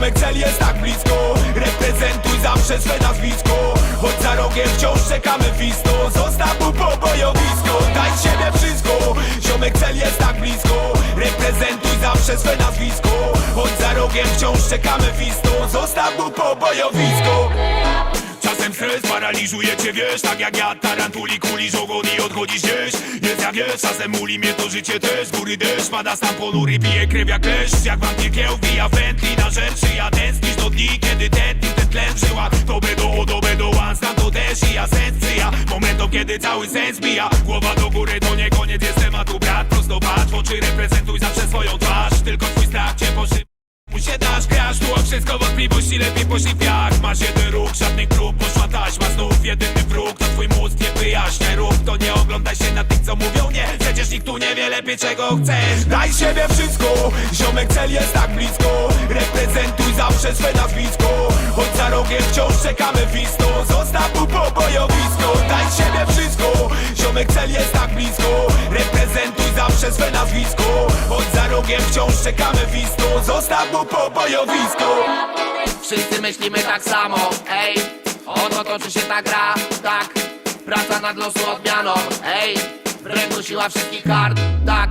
Ziomek cel jest tak blisko. Reprezentuj zawsze swe nazwisko. Choć za rogiem wciąż czekamy wisto Zostaw mu pobojowisko. Daj z siebie wszystko. Ziomek cel jest tak blisko. Reprezentuj zawsze swe nazwisko. Choć za rogiem wciąż czekamy wisto Zostaw mu pobojowisko Czasem stres paraliżuje cię, wiesz Tak jak ja, tarantuli, kulisz ogon i odchodzisz gdzieś Jest jak wiesz, czasem muli mnie to życie też Z góry deszcz, pada stan ponury, pije krew jak kleszcz. Jak wam piekieł, wija wętli na rzeczy Ja tęsknisz do dni, kiedy tętni ten tlen w żyłach To będą o, to będą znam to też i ja sens przyja. Momentom, kiedy cały sens bija Głowa do góry, to nie koniec, jest tematu brat Prosto patrz oczy, reprezentuj się dasz, grasz, tu wszystko wątpliwości Lepiej poszli w piach Masz jeden ruch, żadnych prób Poszła taśma, znów jedyny wróg. To twój mózg nie wyjaśnia rób To nie oglądaj się na tych, co mówią. Nie Przecież nikt tu nie wie lepiej, czego chcesz. Daj siebie wszystko Ziomek cel jest tak blisko. Reprezentuj zawsze swe nazwisko. Choć za rogiem wciąż czekamy wisto Zostaw mu pobojowisko. Daj siebie wszystko Ziomek cel jest tak blisko. Reprezentuj zawsze swe nazwisko Choć za rogiem wciąż czekamy wisto Zostaw mu pobojowisko Wszyscy myślimy tak samo, ej. Oto toczy się ta gra, tak. Praca nad losu odmianą, ej. W ręku siła wszystkich kart, tak.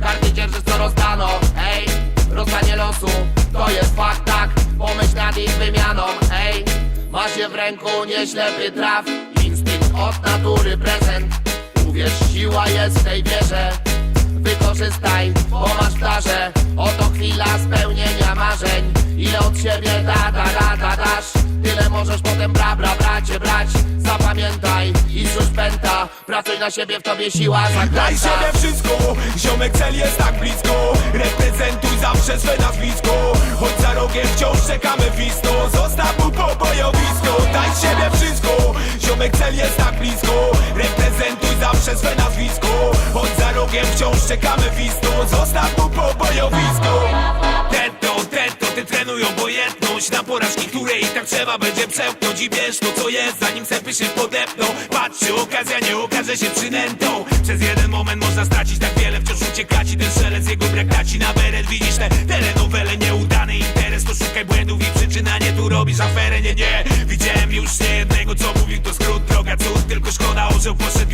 Karty dzierżysz co rozdano, ej. Rozdanie losu, to jest fakt, tak. Pomyśl nad ich wymianą, ej. Masz je w ręku, nie ślepy traf. Instynkt od natury prezent. Uwierz, siła jest w tej wierze Wykorzystaj, bo masz darze Oto chwila spełnienia marzeń. Ile od siebie da, da, da, da, dasz? Tyle możesz potem bra, bra, bracie brać. Zapamiętaj i rzuć pęta. Pracuj na siebie, w tobie siła Daj zakręta siebie wszystko, ziomek cel jest tak blisko. Reprezentuj zawsze swe nazwisko. Choć za rogiem wciąż czekamy wisto Zostaw mu pobojowisko. Daj siebie wszystko, ziomek cel jest tak blisko. Reprezentuj zawsze swe nazwisko Choć za rogiem wciąż czekamy wisto Zostaw mu pobojowisko Tento, tento, ty trenują obojętność Na porażki, które i tak trzeba będzie przełknąć I wiesz to co jest, zanim sepy się podepną. Patrz, czy okazja nie okaże się przynętą. Przez jeden moment można stracić tak wiele Wciąż ucieka ci ten szelest, jego brak traci. Na beret Widzisz te telenowele, nieudany interes. To szukaj błędów i przyczyna, nie tu robisz aferę. Nie, nie, widziałem już nie jednego co mówił To skrót, droga cud, tylko szkoda orzeł poszedł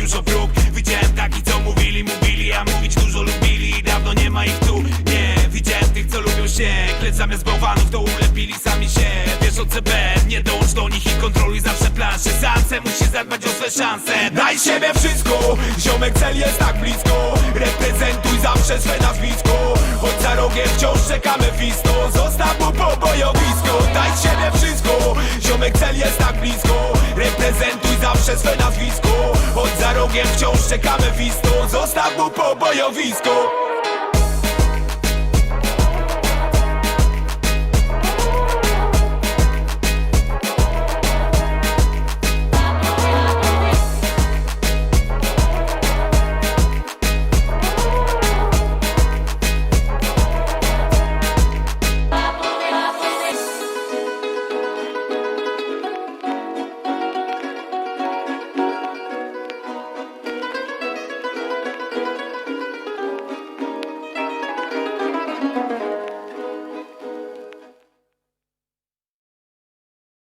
zamiast bałwanów to ulepili sami się. Wiesz o CB, nie dołącz do nich i kontroluj zawsze planszę Sance musisz zadbać o swe szanse. Daj siebie wszystko, ziomek cel jest tak blisko. Reprezentuj zawsze swe nazwisko. Choć za rogiem wciąż czekamy wisto Zostaw mu pobojowisko. Daj siebie wszystko, ziomek cel jest tak blisko. Reprezentuj zawsze swe nazwisko. Choć za rogiem wciąż czekamy wisto Zostaw mu pobojowisko